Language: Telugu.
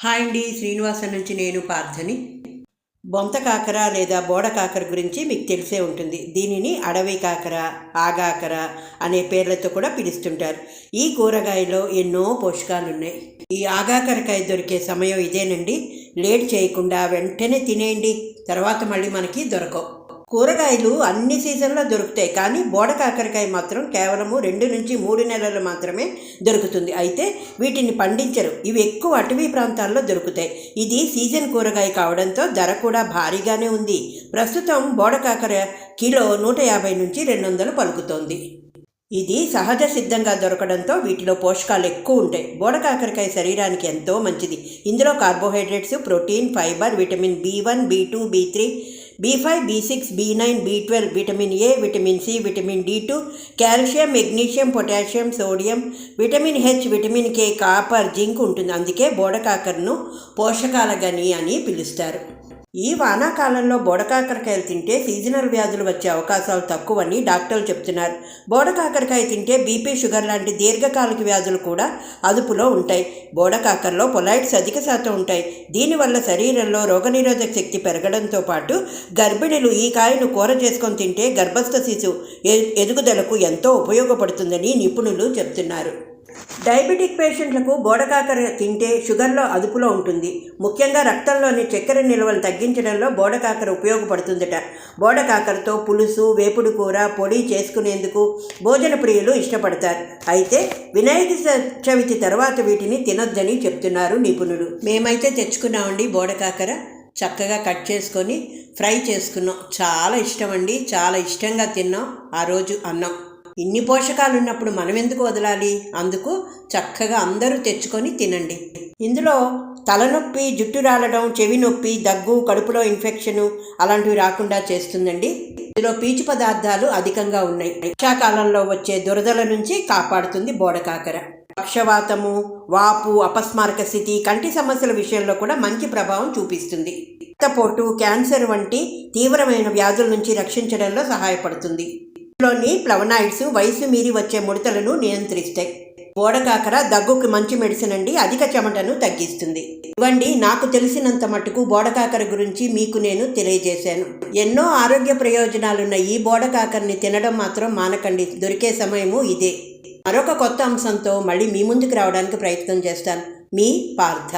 హాయ్ అండి శ్రీనివాసన్ నుంచి నేను పార్థని. బొంత కాకర లేదా బోడ కాకర గురించి మీకు తెలిసే ఉంటుంది. దీనిని అడవి కాకర ఆగాకర అనే పేర్లతో కూడా పిలుస్తుంటారు. ఈ కూరగాయలో ఎన్నో పోషకాలు ఉన్నాయి ఈ ఆగాకరకాయ దొరికే సమయం ఇదేనండి. లేట్ చేయకుండా వెంటనే తినేయండి. తర్వాత మళ్ళీ మనకి దొరకవు. కూరగాయలు అన్ని సీజన్లో దొరుకుతాయి. కానీ బోడ కాకరకాయ మాత్రం కేవలము రెండు నుంచి మూడు నెలలు మాత్రమే దొరుకుతుంది. అయితే వీటిని పండించరు. ఇవి ఎక్కువ అటవీ ప్రాంతాల్లో దొరుకుతాయి. ఇది సీజన్ కూరగాయ కావడంతో ధర కూడా భారీగానే ఉంది. ప్రస్తుతం బోడ కాకర కిలో నూట యాభై నుంచి రెండు వందలు పలుకుతోంది. ఇది సహజ సిద్ధంగా దొరకడంతో వీటిలో పోషకాలు ఎక్కువ ఉంటాయి. బోడ కాకరకాయ శరీరానికి ఎంతో మంచిది. ఇందులో carbohydrates protein fibre vitamin B one B two B three B five B six B nine B twelve vitamin A vitamin C vitamin D two calcium magnesium potassium sodium vitamin H vitamin K copper zinc ఉంటుంది. అందుకే బోడకాకరను పోషకాల గని అని పిలుస్తారు. ఈ వానాకాలంలో బోడకాకరకాయలు తింటే సీజనల్ వ్యాధులు వచ్చే అవకాశాలు తక్కువని డాక్టర్లు చెప్తున్నారు బోడకాకరకాయ తింటే బీపీ షుగర్ లాంటి దీర్ఘకాలిక వ్యాధులు కూడా అదుపులో ఉంటాయి. బోడకాకరలో పొలైట్స్ అధిక శాతం ఉంటాయి. దీనివల్ల శరీరంలో రోగనిరోధక శక్తి పెరగడంతో పాటు గర్భిణులు ఈ కాయను కూర చేసుకొని తింటే గర్భస్థ శిశువు ఎ- ఎదుగుదలకు ఎంతో ఉపయోగపడుతుందని నిపుణులు చెప్తున్నారు డయాబెటిక్ పేషెంట్లకు బోడకాకర తింటే షుగర్లో అదుపులో ఉంటుంది. ముఖ్యంగా రక్తంలోని చక్కెర నిల్వలు తగ్గించడంలో బోడకాకర ఉపయోగపడుతుందట. బోడకాకరతో పులుసు వేపుడు కూర పొడి చేసుకునేందుకు భోజన ప్రియులు ఇష్టపడతారు. అయితే వినాయక చ- చవితి తర్వాత వీటిని తినొద్దని చెప్తున్నారు నిపుణులు. మేమైతే తెచ్చుకున్నామండి బోడకాకర చక్కగా కట్ చేసుకొని ఫ్రై చేసుకున్నాం. చాలా ఇష్టం అండి చాలా ఇష్టంగా తిన్నాం. ఆ రోజు అన్నం. ఇన్ని పోషకాలు ఉన్నప్పుడు మనం ఎందుకు వదలాలి? అందుకు చక్కగా అందరూ తెచ్చుకొని తినండి. ఇందులో తలనొప్పి జుట్టు రాలడం చెవి నొప్పి దగ్గు కడుపులో ఇన్ఫెక్షను అలాంటివి రాకుండా చేస్తుందండి. ఇందులో పీచు పదార్థాలు అధికంగా ఉన్నాయి. వర్షాకాలంలో వచ్చే దురదల నుంచి కాపాడుతుంది బోడకాకర పక్షవాతము వాపు అపస్మారక స్థితి కంటి సమస్యల విషయంలో కూడా మంచి ప్రభావం చూపిస్తుంది. రక్తపోటు క్యాన్సర్ వంటి తీవ్రమైన వ్యాధుల నుంచి రక్షించడంలో సహాయపడుతుంది. లోని ప్లవనాయిడ్స్ వయసు మీరి వచ్చే ముడతలను నియంత్రిస్తాయి బోడకాకర దగ్గుకి మంచి మెడిసిన్ అండి అధిక చెమటను తగ్గిస్తుంది. ఇవ్వండి నాకు తెలిసినంత మటుకు బోడకాకర గురించి మీకు నేను తెలియజేశాను. ఎన్నో ఆరోగ్య ప్రయోజనాలున్న ఈ బోడకాకరని తినడం మాత్రం మానకండి దొరికే సమయము ఇదే. మరొక కొత్త అంశంతో మళ్ళీ మీ ముందుకు రావడానికి ప్రయత్నం చేస్తాను. మీ పార్థ.